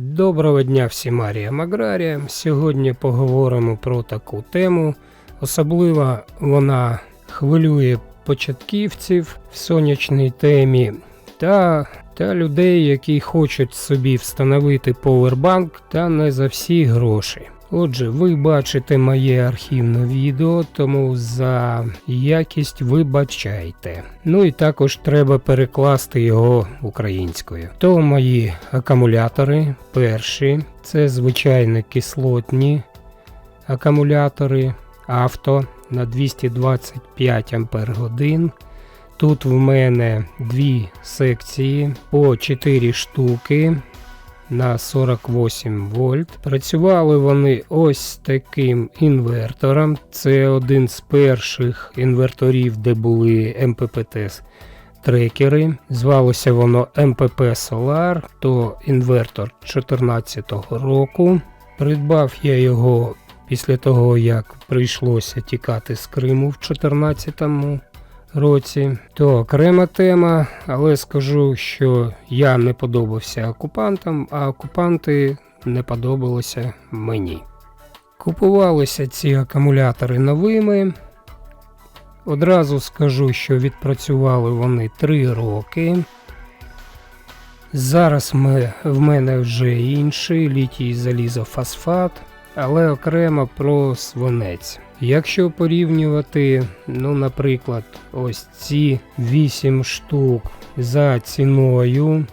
Доброго дня всім аріям аграріям. Сьогодні поговоримо про таку тему. Особливо вона хвилює початківців в сонячній темі та, та людей, які хочуть собі встановити повербанк та не за всі гроші. Отже, ви бачите моє архівне відео, тому за якість вибачайте. Ну і також треба перекласти його українською. То мої акумулятори перші, це звичайні кислотні акумулятори авто на 225 Ампер. Тут в мене дві секції по 4 штуки на 48 вольт. Працювали вони ось таким інвертором. Це один з перших інверторів, де були МППТ трекери. Звалося воно МПП Solar, то інвертор 2014 року. Придбав я його після того, як прийшлося тікати з Криму в 2014 році, то окрема тема, але скажу, що я не подобався окупантам, а окупанти не подобалися мені. Купувалися ці акумулятори новими. Одразу скажу, що відпрацювали вони 3 роки. Зараз ми, в мене вже інший літій залізофосфат, але окремо про свинець. Якщо порівнювати, ну, наприклад, ось ці 8 штук за ціною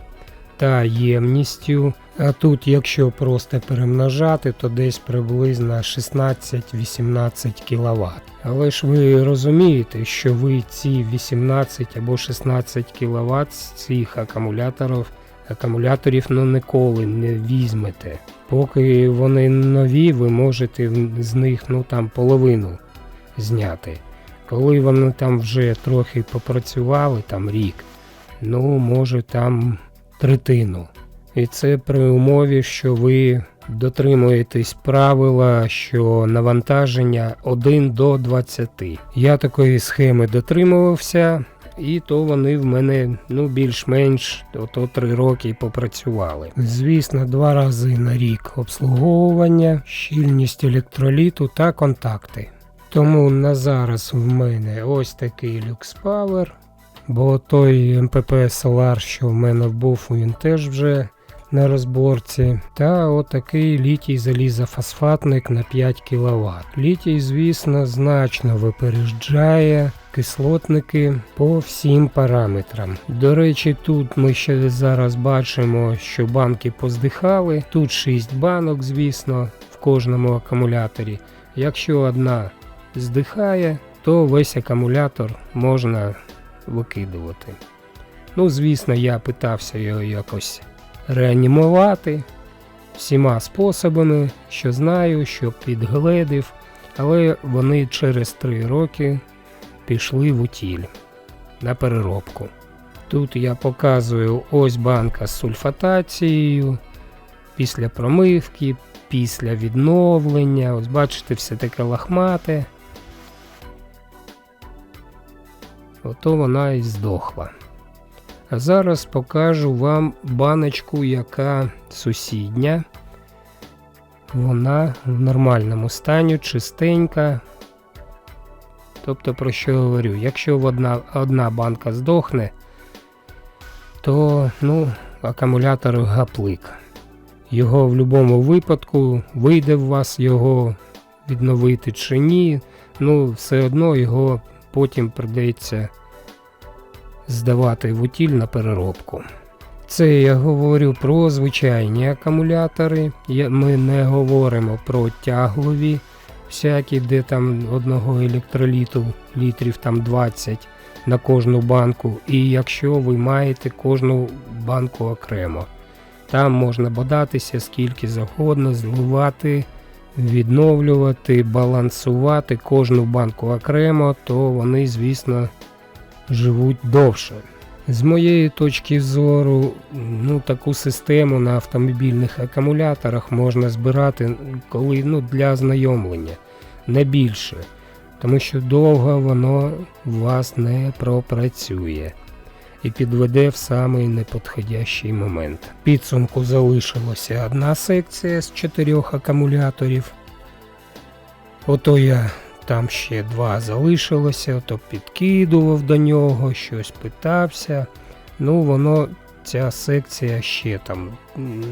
та ємністю, а тут, якщо просто перемножати, то десь приблизно 16-18 кВт. Але ж ви розумієте, що ви ці 18 або 16 кВт з цих акумуляторів акумуляторів ну, ніколи не візьмете. Поки вони нові, ви можете з них ну, там, половину зняти. Коли вони там вже трохи попрацювали, там рік, ну, може там третину. І це при умові, що ви дотримуєтесь правила, що навантаження 1 до 20. Я такої схеми дотримувався. І то вони в мене ну більш-менш ото три роки попрацювали. Звісно, два рази на рік обслуговування, щільність електроліту та контакти. Тому на зараз в мене ось такий люкс Power, бо той МПП Solar, що в мене був, він теж вже на розборці. Та отакий літій залізофосфатник на 5 кВт. Літій, звісно, значно випереджає кислотники по всім параметрам. До речі, тут ми ще зараз бачимо, що банки поздихали. Тут 6 банок, звісно, в кожному акумуляторі. Якщо одна здихає, то весь акумулятор можна викидувати. Ну, звісно, я питався його якось реанімувати всіма способами, що знаю, що підгледив, але вони через 3 роки пішли в утіль на переробку. Тут я показую ось банка з сульфатацією, після промивки, після відновлення. Ось бачите, все таке лахмате. Ото вона і здохла. А зараз покажу вам баночку, яка сусідня. Вона в нормальному стані, чистенька. Тобто, про що говорю, якщо одна одна банка здохне, то ну, акумулятор гаплик. Його в будь-якому випадку вийде в вас його відновити чи ні, ну все одно його потім придеться здавати в утіль на переробку. Це я говорю про звичайні акумулятори. Ми не говоримо про тяглові, всякі, де там одного електроліту літрів там 20 на кожну банку. І якщо ви маєте кожну банку окремо, там можна бодатися скільки завгодно, зливати, відновлювати, балансувати кожну банку окремо, то вони, звісно, живуть довше. З моєї точки зору, ну таку систему на автомобільних акумуляторах можна збирати коли ну, для ознайомлення, не більше, тому що довго воно вас не пропрацює. і підведе в самий неподходящий момент. Підсумку залишилася одна секція з чотирьох акумуляторів. Ото я там ще два залишилося, то підкидував до нього, щось питався. Ну, воно, ця секція ще там,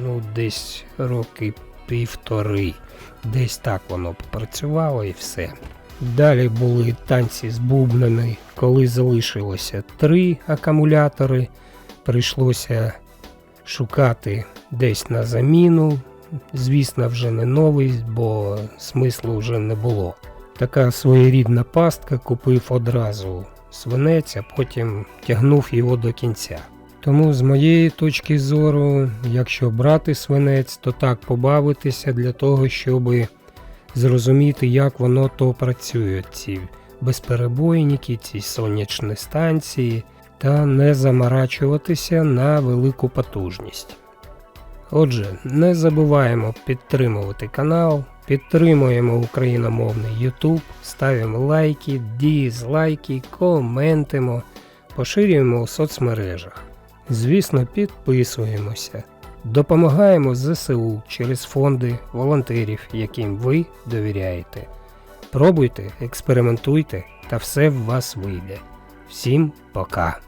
ну, десь роки півтори. Десь так воно попрацювало і все. Далі були танці з бубнами, коли залишилося три акумулятори. Прийшлося шукати десь на заміну. Звісно, вже не новий, бо смислу вже не було. Така своєрідна пастка купив одразу свинець, а потім тягнув його до кінця. Тому з моєї точки зору, якщо брати свинець, то так побавитися для того, щоб зрозуміти, як воно то працює, ці безперебойники, ці сонячні станції, та не заморачуватися на велику потужність. Отже, не забуваємо підтримувати канал, підтримуємо україномовний YouTube, ставимо лайки, дізлайки, коментимо, поширюємо у соцмережах. Звісно, підписуємося. Допомагаємо ЗСУ через фонди волонтерів, яким ви довіряєте. Пробуйте, експериментуйте, та все в вас вийде. Всім пока!